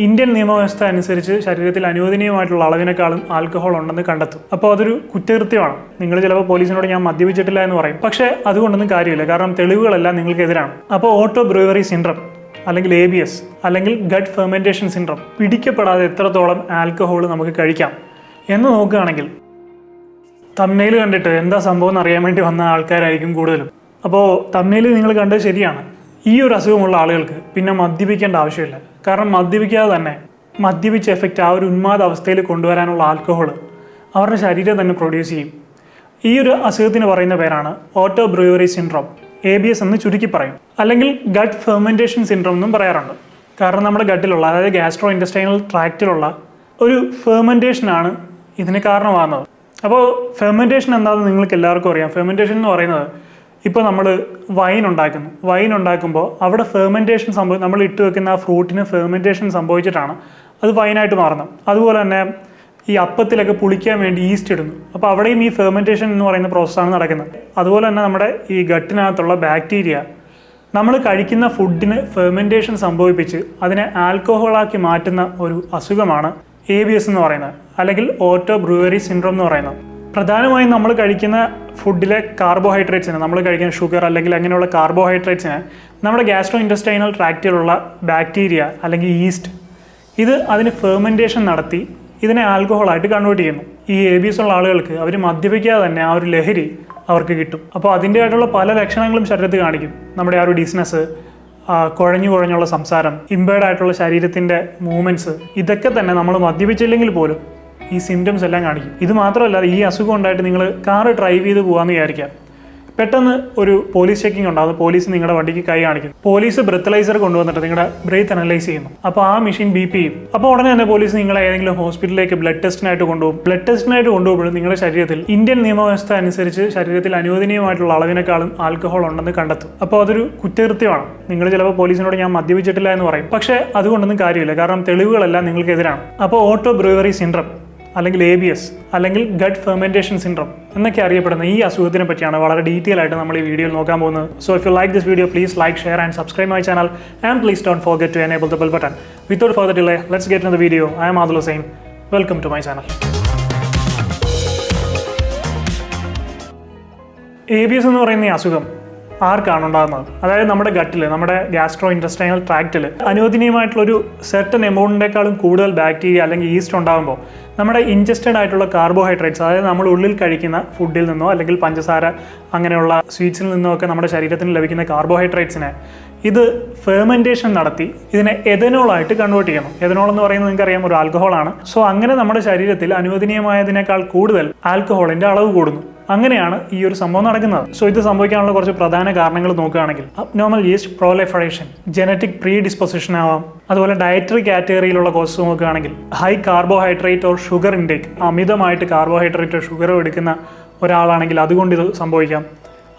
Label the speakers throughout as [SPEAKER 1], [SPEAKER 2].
[SPEAKER 1] Indian നിയമവ്യവസ്ഥ അനുസരിച്ച് ശരീരത്തിൽ അനുവദനീയമായിട്ടുള്ള അളവിനേക്കാളും ആൽക്കഹോൾ ഉണ്ടെന്ന് കണ്ടെത്തും. അപ്പോൾ അതൊരു കുറ്റകൃത്യമാണ്. നിങ്ങൾ ചിലപ്പോൾ പോലീസിനോട് ഞാൻ മദ്യപിച്ചിട്ടില്ല എന്ന് പറയും. പക്ഷേ അതുകൊണ്ടൊന്നും കാര്യമില്ല. കാരണം തെളിവുകളെല്ലാം നിങ്ങൾക്കെതിരാണ്. അപ്പോൾ ഓട്ടോ ബ്രൂവറി സിൻഡ്രം അല്ലെങ്കിൽ എ ബി എസ് അല്ലെങ്കിൽ ഗഡ് ഫെർമെന്റേഷൻ സിൻഡ്രം പിടിക്കപ്പെടാതെ എത്രത്തോളം ആൽക്കഹോൾ നമുക്ക് കഴിക്കാം എന്ന് നോക്കുകയാണെങ്കിൽ തമ്മയിൽ കണ്ടിട്ട് എന്താ സംഭവം എന്ന് അറിയാൻ വേണ്ടി വന്ന ആൾക്കാരായിരിക്കും കൂടുതലും. അപ്പോൾ തമ്മയിൽ നിങ്ങൾ കണ്ടത് ശരിയാണ്. ഈ ഒരു അസുഖമുള്ള ആളുകൾക്ക് പിന്നെ മദ്യപിക്കേണ്ട ആവശ്യമില്ല. കാരണം മദ്യപിക്കാതെ തന്നെ മദ്യപിച്ച എഫക്റ്റ് ആ ഒരു ഉന്മാദ അവസ്ഥയിൽ കൊണ്ടുവരാനുള്ള ആൽക്കഹോൾ അവരുടെ ശരീരം തന്നെ പ്രൊഡ്യൂസ് ചെയ്യും. ഈ ഒരു അസുഖത്തിന് പറയുന്ന പേരാണ് auto brewery syndrome A B S എന്ന് ചുരുക്കി പറയും. അല്ലെങ്കിൽ ഗട്ട് ഫെർമെന്റേഷൻ സിൻഡ്രോം എന്നും പറയാറുണ്ട്. കാരണം നമ്മുടെ ഗട്ടിലുള്ള അതായത് ഗ്യാസ്ട്രോ ഇൻഡസ്ട്രൈനൽ ട്രാക്റ്റിലുള്ള ഒരു ഫെർമെന്റേഷനാണ് ഇതിന് കാരണമാകുന്നത്. അപ്പോൾ ഫെർമെന്റേഷൻ എന്താണെന്ന് നിങ്ങൾക്ക് എല്ലാവർക്കും അറിയാം. ഫെർമെന്റേഷൻ എന്ന് പറയുന്നത് ഇപ്പോൾ നമ്മൾ വൈൻ ഉണ്ടാക്കുന്നു. വൈൻ ഉണ്ടാക്കുമ്പോൾ അവിടെ ഫെർമെന്റേഷൻ സംഭവം നമ്മൾ ഇട്ട് വെക്കുന്ന ആ ഫ്രൂട്ടിന് ഫെർമെന്റേഷൻ സംഭവിച്ചിട്ടാണ് അത് വൈനായിട്ട് മാറുന്നത്. അതുപോലെ തന്നെ ഈ അപ്പത്തിലൊക്കെ പുളിക്കാൻ വേണ്ടി ഈസ്റ്റ് ഇടുന്നു. അപ്പോൾ അവിടെയും ഈ ഫെർമെന്റേഷൻ എന്ന് പറയുന്ന പ്രോസസ്സാണ് നടക്കുന്നത്. അതുപോലെ തന്നെ നമ്മുടെ ഈ ഗട്ടിനകത്തുള്ള ബാക്ടീരിയ നമ്മൾ കഴിക്കുന്ന ഫുഡിന് ഫെർമെന്റേഷൻ സംഭവിപ്പിച്ച് അതിനെ ആൽക്കഹോളാക്കി മാറ്റുന്ന ഒരു അസുഖമാണ് എ ബി എസ് എന്ന് പറയുന്നത്. അല്ലെങ്കിൽ ഓട്ടോ ബ്രൂവറി സിൻഡ്രോം എന്ന് പറയുന്നത്. പ്രധാനമായും നമ്മൾ കഴിക്കുന്ന ഫുഡിലെ കാർബോഹൈഡ്രേറ്റ്സിന് നമ്മൾ കഴിക്കുന്ന ഷുഗർ അല്ലെങ്കിൽ അങ്ങനെയുള്ള കാർബോഹൈഡ്രേറ്റ്സിന് നമ്മുടെ ഗ്യാസ്ട്രോ ഇൻഡസ്ട്രൈനൽ ട്രാക്റ്റിലുള്ള ബാക്ടീരിയ അല്ലെങ്കിൽ ഈസ്റ്റ് ഇത് അതിന് ഫെർമെന്റേഷൻ നടത്തി ഇതിനെ ആൽക്കഹോളായിട്ട് കൺവേർട്ട് ചെയ്യുന്നു. ഈ എ ഉള്ള ആളുകൾക്ക് അവർ മദ്യപിക്കാതെ തന്നെ ആ ഒരു ലഹരി അവർക്ക് കിട്ടും. അപ്പോൾ അതിന്റെതായിട്ടുള്ള പല ലക്ഷണങ്ങളും ശരീരത്തിൽ കാണിക്കും. നമ്മുടെ ആ ഒരു ഡിസ്നസ് കുഴഞ്ഞു കുഴഞ്ഞുള്ള സംസാരം ഇമ്പേർഡ് ആയിട്ടുള്ള ശരീരത്തിന്റെ മൂവ്മെന്റ്സ് ഇതൊക്കെ തന്നെ നമ്മൾ മദ്യപിച്ചില്ലെങ്കിൽ പോലും ഈ സിംറ്റംസ് എല്ലാം കാണിക്കും. ഇത് മാത്രമല്ല ഈ അസുഖം ഉണ്ടായിട്ട് നിങ്ങൾ കാറ് ഡ്രൈവ് ചെയ്ത് പോകാമെന്ന് വിചാരിക്കാം പെട്ടെന്ന് ഒരു പോലീസ് ചെക്കിംഗ് ഉണ്ടാകും പോലീസ് നിങ്ങളുടെ വണ്ടിക്ക് കൈ കാണിക്കും. പോലീസ് ബ്രത്തലൈസർ കൊണ്ടുവന്നിട്ട് നിങ്ങളുടെ ബ്രീത്ത് അനലൈസ് ചെയ്യുന്നു. അപ്പോൾ ആ മെഷീൻ ബി പി ചെയ്യും. അപ്പോൾ ഉടനെ തന്നെ പോലീസ് നിങ്ങളെ ഏതെങ്കിലും ഹോസ്പിറ്റലിലേക്ക് ബ്ലഡ് ടെസ്റ്റിനായിട്ട് കൊണ്ടുപോകും. ബ്ലഡ് ടെസ്റ്റിനായിട്ട് കൊണ്ടുപോകുമ്പോൾ നിങ്ങളുടെ ശരീരത്തിൽ ഇന്ത്യൻ നിയമവ്യവസ്ഥ അനുസരിച്ച് ശരീരത്തിൽ അനുവദനീയമായിട്ടുള്ള അളവിനേക്കാളും ആൽക്കഹോൾ ഉണ്ടെന്ന് കണ്ടെത്തും. അപ്പോൾ അതൊരു കുറ്റകൃത്യമാണ്. നിങ്ങൾ ചിലപ്പോൾ പോലീസിനോട് ഞാൻ മദ്യപിച്ചിട്ടില്ല എന്ന് പറയും. പക്ഷേ അതുകൊണ്ടൊന്നും കാര്യമില്ല. കാരണം തെളിവുകളെല്ലാം നിങ്ങൾക്കെതിരാണ്. അപ്പോൾ ഓട്ടോ ബ്രൂവറി സിൻഡ്രം അല്ലെങ്കിൽ എ ബി എസ് അല്ലെങ്കിൽ ഗഡ് ഫെർമെന്റേഷൻ സിൻഡ്രോം എന്നൊക്കെ അറിയപ്പെടുന്ന ഈ അസുഖത്തിനെ പറ്റിയാണ് വളരെ ഡീറ്റെയിൽ ആയിട്ട് നമ്മൾ ഈ വീഡിയോയിൽ നോക്കാൻ പോകുന്നത്. So if you like this video please like share and subscribe my channel and please don't forget to enable the bell button without for delay let's get in the video I'm Adul Hussain welcome to my channel A B S എന്ന് പറയുന്ന ഈ അസുഖം ആർക്കാണ് ഉണ്ടാകുന്നത് അതായത് നമ്മുടെ ഗട്ടിൽ നമ്മുടെ gastro ഇൻട്രസ്റ്റൈനൽ ട്രാക്റ്റിൽ അനുവദനീയമായിട്ടുള്ള ഒരു സെർട്ടൺ എമൗണ്ടിനേക്കാളും കൂടുതൽ ബാക്ടീരിയ അല്ലെങ്കിൽ ഈസ്റ്റ് ഉണ്ടാകുമ്പോൾ നമ്മുടെ ഇൻജസ്റ്റഡ് ആയിട്ടുള്ള കാർബോഹൈഡ്രേറ്റ്സ് അതായത് നമ്മൾ ഉള്ളിൽ കഴിക്കുന്ന ഫുഡിൽ നിന്നോ അല്ലെങ്കിൽ പഞ്ചസാര അങ്ങനെയുള്ള സ്വീറ്റ്സിൽ നിന്നോ ഒക്കെ നമ്മുടെ ശരീരത്തിന് ലഭിക്കുന്ന കാർബോഹൈഡ്രേറ്റ്സിനെ ഇത് ഫെർമെന്റേഷൻ നടത്തി ഇതിനെ എഥനോളായിട്ട് കൺവേർട്ട് ചെയ്യണം എഥനോൾ എന്ന് പറയുന്നത് നിങ്ങൾക്കറിയാം ഒരു ആൽക്കഹോളാണ് സോ അങ്ങനെ നമ്മുടെ ശരീരത്തിൽ അനുവദനീയമായതിനേക്കാൾ കൂടുതൽ ആൽക്കഹോളിന്റെ അളവ് കൂടുന്നു. അങ്ങനെയാണ് ഈ ഒരു സംഭവം നടക്കുന്നത്. സോ ഇത് സംഭവിക്കാനുള്ള കുറച്ച് പ്രധാന കാരണങ്ങൾ നോക്കുകയാണെങ്കിൽ abnormal yeast proliferation genetic predisposition ആവാം. അതുപോലെ ഡയറ്ററി കാറ്റഗറിയിലുള്ള കോഴ്സ് നോക്കുകയാണെങ്കിൽ high carbohydrate or sugar intake അമിതമായിട്ട് കാർബോഹൈഡ്രേറ്റ് ഷുഗർ എടുക്കുന്ന ഒരാളാണെങ്കിൽ അതുകൊണ്ട് ഇത് സംഭവിക്കാം.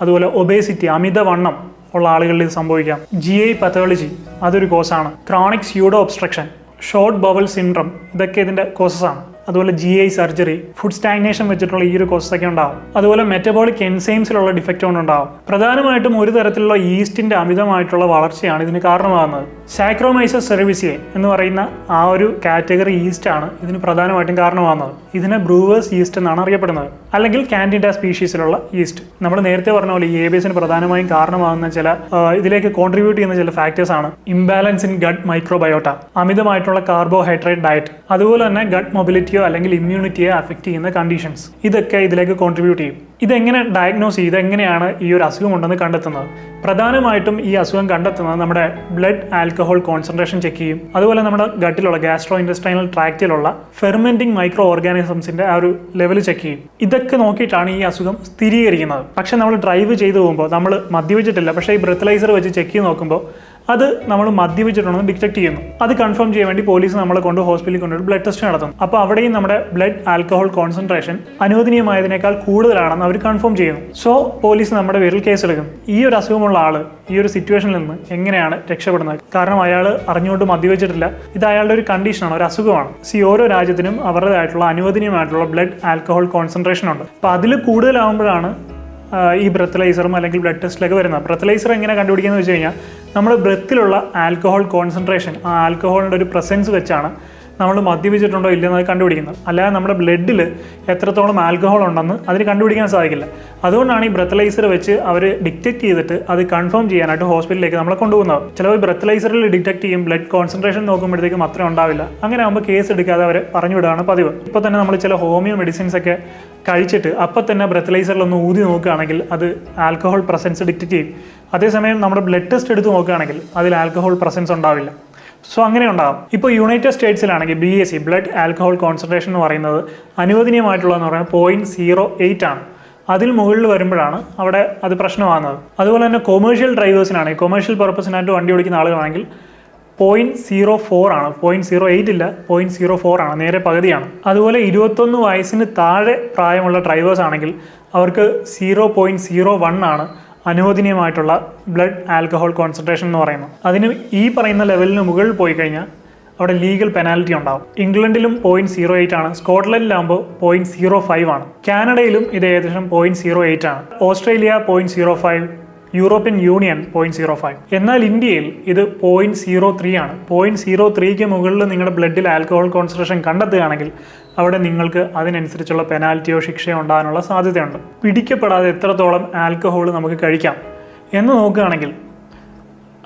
[SPEAKER 1] അതുപോലെ ഒബേസിറ്റി അമിതവണ്ണം ഉള്ള ആളുകളിൽ ഇത് സംഭവിക്കാം. ജി ഐ പത്തോളജി അതൊരു കോസാണ് chronic pseudo obstruction short bowel syndrome ഇതൊക്കെ ഇതിന്റെ കോസസ് ആണ്. അതുപോലെ G I surgery food stagnation വെച്ചിട്ടുള്ള ഈ ഒരു കോസസ് ഒക്കെ ഉണ്ടാവും. അതുപോലെ മെറ്റബോളിക് എൻസൈംസിലുള്ള ഡിഫക്റ്റ് കൊണ്ടുണ്ടാവും പ്രധാനമായിട്ടും ഒരു തരത്തിലുള്ള ഈസ്റ്റിന്റെ അമിതമായിട്ടുള്ള വളർച്ചയാണ് ഇതിന് കാരണമാകുന്നത്. സാക്രോമൈസസ് സെർവിസിയെ എന്ന് പറയുന്ന ആ ഒരു കാറ്റഗറി ഈസ്റ്റ് ആണ് ഇതിന് പ്രധാനമായിട്ടും കാരണമാകുന്നത് ഇതിനെ ബ്രൂവേഴ്സ് ഈസ്റ്റ് എന്നാണ് അറിയപ്പെടുന്നത്. അല്ലെങ്കിൽ കാൻഡിഡ സ്പീഷീസിലുള്ള ഈസ്റ്റ്. നമ്മൾ നേരത്തെ പറഞ്ഞ പോലെ ഈ ഏബിയസിന് പ്രധാനമായും കാരണമാകുന്ന ചില ഇതിലേക്ക് കോൺട്രിബ്യൂട്ട് ചെയ്യുന്ന ചില ഫാക്ടേഴ്സ് ആണ് ഇംബാലൻസ് ഇൻ ഗഡ് മൈക്രോബയോട്ട അമിതമായിട്ടുള്ള കാർബോഹൈഡ്രേറ്റ് ഡയറ്റ് അതുപോലെ തന്നെ ഗഡ് മൊബിലിറ്റിയോ അല്ലെങ്കിൽ ഇമ്മ്യൂണിറ്റിയോ അഫക്റ്റ് ചെയ്യുന്ന കണ്ടീഷൻസ് ഇതൊക്കെ ഇതിലേക്ക് കോൺട്രിബ്യൂട്ട് ചെയ്യും. ഇതെങ്ങനെ ഡയഗ്നോസ് ചെയ്ത് എങ്ങനെയാണ് ഈ ഒരു അസുഖം ഉണ്ടെന്ന് കണ്ടെത്തുന്നത്? പ്രധാനമായിട്ടും ഈ അസുഖം കണ്ടെത്തുന്നത് നമ്മുടെ ബ്ലഡ് ആൽക്കഹോൾ കോൺസെൻട്രേഷൻ ചെക്ക് ചെയ്യും. അതുപോലെ നമ്മുടെ ഗട്ടിലുള്ള ഗ്യാസ്ട്രോ ഇൻഡസ്ട്രൈനൽ ട്രാക്റ്റിലുള്ള ഫെർമെന്റിംഗ് മൈക്രോ ഓർഗാനിസംസിന്റെ ആ ഒരു ലെവൽ ചെക്ക് ചെയ്യും. ഇതൊക്കെ നോക്കിയിട്ടാണ് ഈ അസുഖം സ്ഥിരീകരിക്കുന്നത്. പക്ഷെ നമ്മൾ ഡ്രൈവ് ചെയ്തു പോകുമ്പോൾ നമ്മൾ മദ്യപിച്ചിട്ടില്ല പക്ഷേ ഈ ബ്രത്തലൈസർ വെച്ച് ചെക്ക് ചെയ്ത് നോക്കുമ്പോൾ അത് നമ്മൾ മദ്യപിച്ചിട്ടുണ്ടെന്ന് ഡിറ്റക്ട് ചെയ്യുന്നു. അത് കൺഫേം ചെയ്യാൻ വേണ്ടി പോലീസ് നമ്മളെ കൊണ്ട് ഹോസ്പിറ്റലിൽ കൊണ്ടുപോയി ബ്ലഡ് ടെസ്റ്റ് നടത്തും അപ്പോൾ അവിടെയും നമ്മുടെ ബ്ലഡ് ആൽക്കഹോൾ കോൺസെൻട്രേഷൻ അനുവദനീയമായതിനേക്കാൾ കൂടുതലാണെന്ന് അവർ കൺഫേം ചെയ്യുന്നു. സോ പോലീസ് നമ്മുടെ പേരിൽ കേസെടുക്കും ഈ ഒരു അസുഖമുള്ള ആൾ ഈ ഒരു സിറ്റുവേഷനിൽ നിന്ന് എങ്ങനെയാണ് രക്ഷപ്പെടുന്നത്? കാരണം അയാൾ അറിഞ്ഞുകൊണ്ട് മദ്യപിച്ചിട്ടില്ല. ഇത് അയാളുടെ ഒരു കണ്ടീഷനാണ് ഒരു അസുഖമാണ്. സി ഓരോ രാജ്യത്തിനും അവരുടേതായിട്ടുള്ള അനുവദനീയമായിട്ടുള്ള ബ്ലഡ് ആൽക്കഹോൾ കോൺസെൻട്രേഷൻ ഉണ്ട്. അപ്പോൾ അതിൽ കൂടുതലാകുമ്പോഴാണ് ആഹ് ഈ ബ്രത്തലൈസറും അല്ലെങ്കിൽ ബ്ലഡ് ടെസ്റ്റിലൊക്കെ വരുന്നത്. ബ്രത്തലൈസർ എങ്ങനെ കണ്ടുപിടിക്കുന്നത് വെച്ച് കഴിഞ്ഞാൽ നമ്മുടെ ബ്രത്തിലുള്ള ആൽക്കഹോൾ കോൺസെൻട്രേഷൻ ആ ആൽക്കഹോളിന്റെ ഒരു പ്രസൻസ് വെച്ചാണ് നമ്മൾ മദ്യപിച്ചിട്ടുണ്ടോ ഇല്ലെന്ന് കണ്ടുപിടിക്കുന്നത്. അല്ലാതെ നമ്മുടെ ബ്ലഡിൽ എത്രത്തോളം ആൽക്കഹോൾ ഉണ്ടെന്ന് അതിന് കണ്ടുപിടിക്കാൻ സാധിക്കില്ല. അതുകൊണ്ടാണ് ഈ ബ്രത്തലൈസർ വെച്ച് അവർ ഡിറ്റക്ട് ചെയ്തിട്ട് അത് കൺഫേം ചെയ്യാനായിട്ട് ഹോസ്പിറ്റലിലേക്ക് നമ്മളെ കൊണ്ടുപോകുന്നത്. ചിലപ്പോൾ ബ്രത്തലൈസറിൽ ഡിറ്റക്ട് ചെയ്യും ബ്ലഡ് കോൺസെൻട്രേഷൻ നോക്കുമ്പോഴത്തേക്കും മാത്രമേ ഉണ്ടാവില്ല. അങ്ങനെ ആകുമ്പോൾ കേസ് എടുക്കാതെ അവർ പറഞ്ഞു വിടുകയാണ് പതിവ്. ഇപ്പോൾ തന്നെ നമ്മൾ ചില ഹോമിയോ മെഡിസിൻസ് ഒക്കെ കഴിച്ചിട്ട് അപ്പം തന്നെ ബ്രത്തലൈസറിൽ ഒന്ന് ഊതി നോക്കുകയാണെങ്കിൽ അത് ആൽക്കഹോൾ പ്രസൻസ് ഡിറ്റക്ട് ചെയ്യും. അതേസമയം നമ്മുടെ ബ്ലഡ് ടെസ്റ്റ് എടുത്ത് നോക്കുകയാണെങ്കിൽ അതിൽ ആൽക്കഹോൾ പ്രസൻസ് ഉണ്ടാവില്ല. സോ അങ്ങനെ ഉണ്ടാകും ഇപ്പോൾ United സ്റ്റേറ്റ്സിലാണെങ്കിൽ B S C blood alcohol concentration എന്ന് പറയുന്നത് അനുവദനീയമായിട്ടുള്ളതെന്ന് പറയുന്നത് പോയിന്റ് സീറോ എയ്റ്റ് ആണ്. അതിൽ മുകളിൽ വരുമ്പോഴാണ് അവിടെ അത് പ്രശ്നമാകുന്നത്. അതുപോലെ തന്നെ കൊമേഴ്ഷ്യൽ ഡ്രൈവേഴ്സിനാണെങ്കിൽ കൊമേഴ്ഷ്യൽ പർപ്പസിനായിട്ട് വണ്ടി ഓടിക്കുന്ന ആളുകളാണെങ്കിൽ പോയിന്റ് സീറോ ഫോർ ആണ്. പോയിന്റ് സീറോ എയ്റ്റ് ഇല്ല പോയിന്റ് സീറോ ഫോർ ആണ്. നേരെ പകുതിയാണ്. അതുപോലെ ഇരുപത്തൊന്ന് വയസ്സിന് താഴെ പ്രായമുള്ള ഡ്രൈവേഴ്സ് ആണെങ്കിൽ അവർക്ക് സീറോ പോയിന്റ് സീറോ വൺ ആണ്. അനുവദനീയമായിട്ടുള്ള ബ്ലഡ് ആൽക്കഹോൾ കോൺസെൻട്രേഷൻ എന്ന് പറയുന്നത് അതിന് ഈ പറയുന്ന ലെവലിന് മുകളിൽ പോയി കഴിഞ്ഞാൽ അവിടെ ലീഗൽ പെനാൽറ്റി ഉണ്ടാവും. ഇംഗ്ലണ്ടിലും പോയിന്റ് സീറോ എയ്റ്റ് ആണ്. സ്കോട്ട്ലൻഡിലാകുമ്പോൾ പോയിന്റ് സീറോ ഫൈവ് ആണ്. കാനഡയിലും ഇത് ഏകദേശം പോയിന്റ് സീറോ എയ്റ്റ് ആണ്. Australia point zero five European Union point zero five എന്നാൽ ഇന്ത്യയിൽ ഇത് പോയിന്റ് സീറോ ത്രീ ആണ്. പോയിന്റ് സീറോ ത്രീക്ക് മുകളിൽ നിങ്ങളുടെ ബ്ലഡിൽ ആൽക്കഹോൾ കോൺസെൻട്രേഷൻ കണ്ടെത്തുകയാണെങ്കിൽ അവിടെ നിങ്ങൾക്ക് അതിനനുസരിച്ചുള്ള പെനാൽറ്റിയോ ശിക്ഷയോ ഉണ്ടാകാനുള്ള സാധ്യതയുണ്ട്. പിടിക്കപ്പെടാതെ എത്രത്തോളം ആൽക്കഹോൾ നമുക്ക് കഴിക്കാം എന്ന് നോക്കുകയാണെങ്കിൽ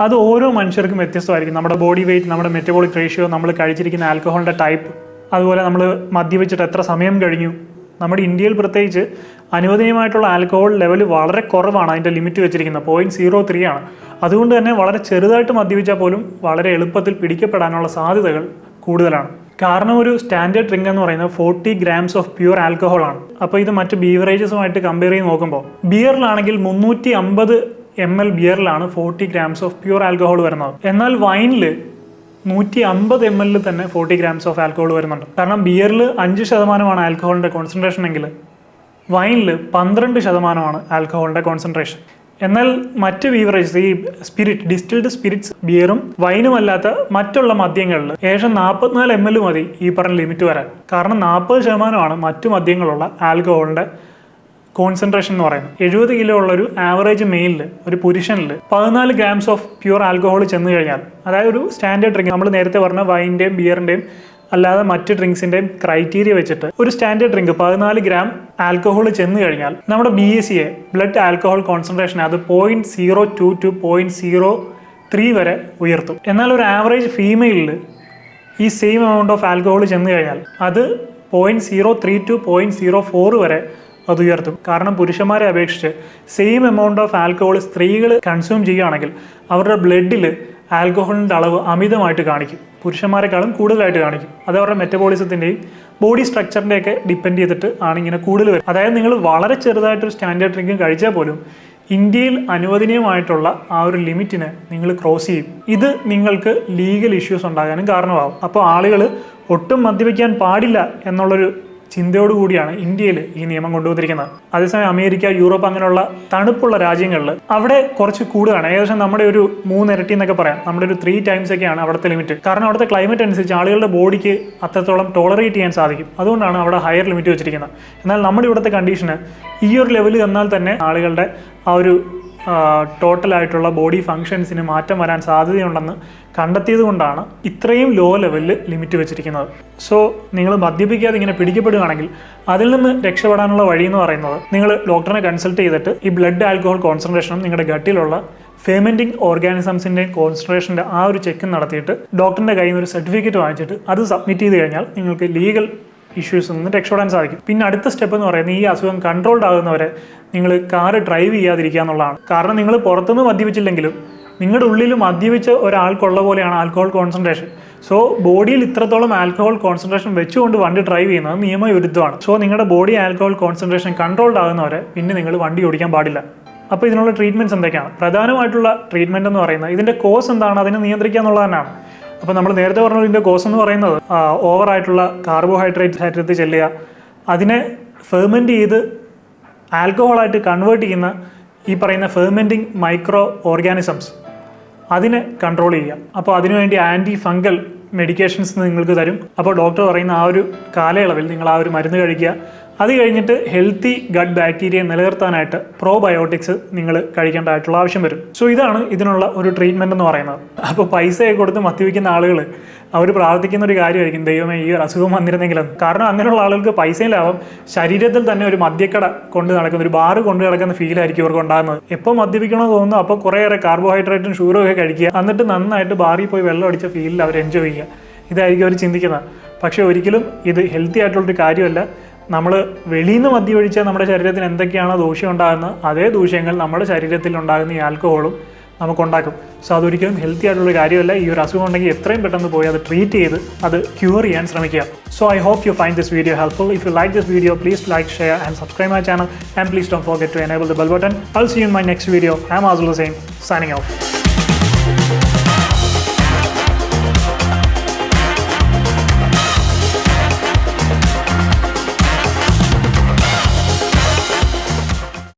[SPEAKER 1] അത് ഓരോ മനുഷ്യർക്കും വ്യത്യസ്തമായിരിക്കും. നമ്മുടെ ബോഡി വെയിറ്റ് നമ്മുടെ മെറ്റബോളിക് റേഷ്യോ നമ്മൾ കഴിച്ചിരിക്കുന്ന ആൽക്കഹോളിന്റെ ടൈപ്പ് അതുപോലെ നമ്മൾ മദ്യപിച്ചിട്ട് എത്ര സമയം കഴിഞ്ഞു. നമ്മുടെ ഇന്ത്യയിൽ പ്രത്യേകിച്ച് അനുവദനീയമായിട്ടുള്ള ആൽക്കഹോൾ ലെവൽ വളരെ കുറവാണ്. അതിന്റെ ലിമിറ്റ് വെച്ചിരിക്കുന്നത് പോയിന്റ് സീറോ ത്രീ ആണ്. അതുകൊണ്ട് തന്നെ വളരെ ചെറുതായിട്ട് മദ്യപിച്ചാൽ പോലും വളരെ എളുപ്പത്തിൽ പിടിക്കപ്പെടാനുള്ള സാധ്യതകൾ കൂടുതലാണ്. കാരണം ഒരു സ്റ്റാൻഡേർഡ് ഡ്രിങ്ക് എന്ന് പറയുന്നത് forty grams of pure alcohol ആണ്. അപ്പോൾ ഇത് മറ്റ് ബീവറേജസുമായിട്ട് കമ്പയർ ചെയ്ത് നോക്കുമ്പോൾ ബിയറിലാണെങ്കിൽ മുന്നൂറ്റി അമ്പത് M L ബിയറിലാണ് forty grams of pure alcohol വരുന്നത്. എന്നാൽ വൈനിൽ നൂറ്റി അമ്പത് എം എല്ലിൽ തന്നെ ഫോർട്ടി ഗ്രാംസ് ഓഫ് ആൽക്കഹോൾ വരുന്നുണ്ട്. കാരണം ബിയറിൽ അഞ്ച് ശതമാനമാണ് ആൽക്കഹോളിന്റെ കോൺസെൻട്രേഷൻ എങ്കിൽ വൈനിൽ പന്ത്രണ്ട് ശതമാനമാണ് ആൽക്കഹോളിന്റെ കോൺസെൻട്രേഷൻ എന്നാൽ മറ്റ് ബീവറേജസ് ഈ സ്പിരിറ്റ് ഡിസ്റ്റിൽഡ് സ്പിരിറ്റ്സ് ബിയറും വൈനും അല്ലാത്ത മറ്റുള്ള മദ്യങ്ങളിൽ ഏകദേശം നാൽപ്പത്തിനാല് എം എൽ മതി ഈ പറഞ്ഞ ലിമിറ്റ് വരാൻ. കാരണം നാൽപ്പത് ശതമാനമാണ് മറ്റു മദ്യങ്ങളുള്ള ആൽക്കഹോളിന്റെ കോൺസെൻട്രേഷൻ എന്ന് പറയുന്നത്. എഴുപത് കിലോ ഉള്ള ഒരു ആവറേജ് മെയിലിൽ ഒരു പുരുഷനിൽ പതിനാല് ഗ്രാംസ് ഓഫ് പ്യുവർ ആൽക്കഹോൾ ചെന്ന് കഴിഞ്ഞാൽ അതായത് ഒരു സ്റ്റാൻഡേർഡ് ഡ്രിങ്ക് നമ്മൾ നേരത്തെ പറഞ്ഞ വൈന്റെയും ബിയറിന്റെയും അല്ലാതെ മറ്റ് ഡ്രിങ്ക്സിന്റെയും ക്രൈറ്റീരിയ വെച്ചിട്ട് ഒരു സ്റ്റാൻഡേർഡ് ഡ്രിങ്ക് പതിനാല് ഗ്രാം ആൽക്കഹോൾ ചെന്ന് കഴിഞ്ഞാൽ നമ്മുടെ ബി സിയെ ബ്ലഡ് ആൽക്കഹോൾ കോൺസെൻട്രേഷൻ അത് point zero two to point zero three വരെ ഉയർത്തും. എന്നാൽ ഒരു ആവറേജ് ഫീമെയിലിൽ ഈ സെയിം എമൗണ്ട് ഓഫ് ആൽക്കഹോൾ ചെന്ന് കഴിഞ്ഞാൽ അത് point zero three to point zero four വരെ അത് ഉയർത്തും. കാരണം പുരുഷന്മാരെ അപേക്ഷിച്ച് സെയിം എമൗണ്ട് ഓഫ് ആൽക്കഹോൾ സ്ത്രീകൾ കൺസ്യൂം ചെയ്യുകയാണെങ്കിൽ അവരുടെ ബ്ലഡിൽ ആൽക്കഹോളിന്റെ അളവ് അമിതമായിട്ട് കാണിക്കും. പുരുഷന്മാരെക്കാളും കൂടുതലായിട്ട് കാണിക്കും. അത് അവരുടെ മെറ്റബോളിസത്തിന്റെയും ബോഡി സ്ട്രക്ചറിന്റെയൊക്കെ ഡിപ്പെൻഡ് ചെയ്തിട്ട് ആണ് ഇങ്ങനെ കൂടുതൽ വരും അതായത് നിങ്ങൾ വളരെ ചെറുതായിട്ടൊരു സ്റ്റാൻഡേർഡ് ഡ്രിങ്ക് കഴിച്ചാൽ പോലും ഇന്ത്യയിൽ അനുവദനീയമായിട്ടുള്ള ആ ഒരു ലിമിറ്റിനെ നിങ്ങൾ ക്രോസ് ചെയ്യും. ഇത് നിങ്ങൾക്ക് ലീഗൽ ഇഷ്യൂസ് ഉണ്ടാകാനും കാരണമാകും അപ്പോൾ ആളുകൾ ഒട്ടും മദ്യപിക്കാൻ പാടില്ല എന്നുള്ളൊരു ചിന്തയോടുകൂടിയാണ് ഇന്ത്യയിൽ ഈ നിയമം കൊണ്ടുവന്നിരിക്കുന്നത്. അതേസമയം അമേരിക്ക യൂറോപ്പ് അങ്ങനെയുള്ള തണുപ്പുള്ള രാജ്യങ്ങളിൽ അവിടെ കുറച്ച് കൂടുതലാണ് ഏകദേശം നമ്മുടെ ഒരു മൂന്നിരട്ടി എന്നൊക്കെ പറയാം. നമ്മുടെ ഒരു ത്രീ ടൈംസ് ഒക്കെയാണ് അവിടുത്തെ ലിമിറ്റ് കാരണം അവിടുത്തെ ക്ലൈമറ്റ് അനുസരിച്ച് ആളുകളുടെ ബോഡിക്ക് അത്രത്തോളം ടോളറേറ്റ് ചെയ്യാൻ സാധിക്കും. അതുകൊണ്ടാണ് അവിടെ ഹയർ ലിമിറ്റ് വെച്ചിരിക്കുന്നത്. എന്നാൽ നമ്മുടെ ഇവിടുത്തെ കണ്ടീഷന് ഈ ഒരു ലെവൽ തന്നാൽ തന്നെ ആളുകളുടെ ആ ഒരു ടോട്ടലായിട്ടുള്ള ബോഡി ഫങ്ഷൻസിന് മാറ്റം വരാൻ സാധ്യതയുണ്ടെന്ന് കണ്ടെത്തിയത് കൊണ്ടാണ് ഇത്രയും ലോ ലെവലിൽ ലിമിറ്റ് വെച്ചിരിക്കുന്നത്. സോ നിങ്ങൾ മദ്യപിക്കാതെ ഇങ്ങനെ പിടിക്കപ്പെടുകയാണെങ്കിൽ അതിൽ നിന്ന് രക്ഷപ്പെടാനുള്ള വഴി എന്ന് പറയുന്നത് നിങ്ങൾ ഡോക്ടറിനെ കൺസൾട്ട് ചെയ്തിട്ട് ഈ ബ്ലഡ് ആൽക്കഹോൾ കോൺസെൻട്രേഷനും നിങ്ങളുടെ ഗട്ടിലുള്ള ഫെർമെന്റിംഗ് ഓർഗാനിസംസിന്റെ കോൺസെൻട്രേഷന്റെ ആ ഒരു ചെക്ക് നടത്തിയിട്ട് ഡോക്ടറിന്റെ കയ്യിൽ നിന്ന് ഒരു സർട്ടിഫിക്കറ്റ് വാങ്ങിച്ചിട്ട് അത് സബ്മിറ്റ് ചെയ്ത് കഴിഞ്ഞാൽ നിങ്ങൾക്ക് ലീഗൽ ഇഷ്യൂസ് നിന്ന് രക്ഷപ്പെടാൻ സാധിക്കും. പിന്നെ അടുത്ത സ്റ്റെപ്പ് എന്ന് പറയുന്നത് ഈ അസുഖം കൺട്രോൾഡ് ആകുന്നവരെ നിങ്ങൾ കാർ ഡ്രൈവ് ചെയ്യാതിരിക്കുക എന്നുള്ളതാണ്. കാരണം നിങ്ങൾ പുറത്തുനിന്ന് മദ്യപിച്ചില്ലെങ്കിലും നിങ്ങളുടെ ഉള്ളിൽ മദ്യപിച്ച ഒരാൾക്കുള്ള പോലെയാണ് ആൽക്കഹോൾ കോൺസെൻട്രേഷൻ സോ ബോഡിയിൽ ഇത്രത്തോളം ആൽക്കഹോൾ കോൺസെൻട്രേഷൻ വെച്ചുകൊണ്ട് വണ്ടി ഡ്രൈവ് ചെയ്യുന്നത് നിയമവിരുദ്ധമാണ്. സോ നിങ്ങളുടെ ബോഡി ആൽക്കഹോൾ കോൺസെൻട്രേഷൻ കൺട്രോൾഡ് ആകുന്നവരെ പിന്നെ നിങ്ങൾ വണ്ടി ഓടിക്കാൻ പാടില്ല. അപ്പോൾ ഇതിനുള്ള ട്രീറ്റ്മെന്റ്സ് എന്തൊക്കെയാണ്? പ്രധാനമായിട്ടുള്ള ട്രീറ്റ്മെന്റ് എന്ന് പറയുന്നത് ഇതിന്റെ കോസ് എന്താണ്? അതിനെ നിയന്ത്രിക്കുക എന്നുള്ളത് തന്നെയാണ് അപ്പോൾ നമ്മൾ നേരത്തെ പറഞ്ഞ ഇതിന്റെ കോസ് എന്ന് പറയുന്നത് ഓവറായിട്ടുള്ള കാർബോഹൈഡ്രേറ്റ് ശരീരത്തിൽ ചെല്ലുക. അതിനെ ഫെർമെന്റ് ചെയ്ത് ആൽക്കഹോളായിട്ട് കൺവേർട്ട് ചെയ്യുന്ന ഈ പറയുന്ന ഫെർമെന്റിങ് മൈക്രോ ഓർഗാനിസംസ് അതിനെ കൺട്രോൾ ചെയ്യുക. അപ്പോൾ അതിനുവേണ്ടി ആന്റി ഫംഗൽ മെഡിക്കേഷൻസ് നിങ്ങൾക്ക് തരും. അപ്പോൾ ഡോക്ടർ പറയുന്ന ആ ഒരു കാലയളവിൽ നിങ്ങൾ ആ ഒരു മരുന്ന് കഴിക്കുക. അത് കഴിഞ്ഞിട്ട് ഹെൽത്തി ഗഡ് ബാക്ടീരിയ നിലനിർത്താനായിട്ട് പ്രോബയോട്ടിക്സ് നിങ്ങൾ കഴിക്കേണ്ടതായിട്ടുള്ള ആവശ്യം വരും. സോ ഇതാണ് ഇതിനുള്ള ഒരു ട്രീറ്റ്മെന്റ് എന്ന് പറയുന്നത്. അപ്പോൾ പൈസയൊക്കെ കൊടുത്ത് മദ്യപിക്കുന്ന ആളുകൾ അവർ പ്രാർത്ഥിക്കുന്ന ഒരു കാര്യമായിരിക്കും ദൈവമേ ഈ ഒരു അസുഖം വന്നിരുന്നെങ്കിലും കാരണം അങ്ങനെയുള്ള ആളുകൾക്ക് പൈസയും ലാഭം ശരീരത്തിൽ തന്നെ ഒരു മദ്യക്കട കൊണ്ട് നടക്കുന്ന ഒരു ബാറ് കൊണ്ട് നടക്കുന്ന ഫീലായിരിക്കും ഇവർക്ക് ഉണ്ടാകുന്നത്. എപ്പോൾ മദ്യപിക്കണമെന്ന് തോന്നുന്നു അപ്പോൾ കുറേയേറെ കാർബോഹൈഡ്രേറ്റും ഷുഗറും ഒക്കെ കഴിക്കുക. എന്നിട്ട് നന്നായിട്ട് ബാറിൽ പോയി വെള്ളം അടിച്ച ഫീലിൽ അവർ എൻജോയ് ചെയ്യുക. ഇതായിരിക്കും അവർ ചിന്തിക്കുന്നത്. പക്ഷേ ഒരിക്കലും ഇത് ഹെൽത്തി ആയിട്ടുള്ളൊരു കാര്യമല്ല. നമ്മൾ വെളിയിൽ നിന്ന് മദ്യം ഒഴിച്ചാൽ നമ്മുടെ ശരീരത്തിന് എന്തൊക്കെയാണോ ദൂഷ്യം ഉണ്ടാകുന്നത് അതേ ദൂഷ്യങ്ങൾ നമ്മുടെ ശരീരത്തിൽ ഉണ്ടാകുന്ന ഈ ആൽക്കഹോളും നമുക്കുണ്ടാക്കും. സോ അതൊരിക്കലും ഹെൽത്തി ആയിട്ടുള്ള കാര്യമല്ല. ഈ ഒരു അസുഖം ഉണ്ടെങ്കിൽ എത്രയും പെട്ടെന്ന് പോയി അത് ട്രീറ്റ് ചെയ്ത് അത് ക്യൂർ ചെയ്യാൻ ശ്രമിക്കുക. So I hope you find this video helpful if you like this video please like share and subscribe my channel and please don't forget to enable the bell button I see in my next video I am as same signing off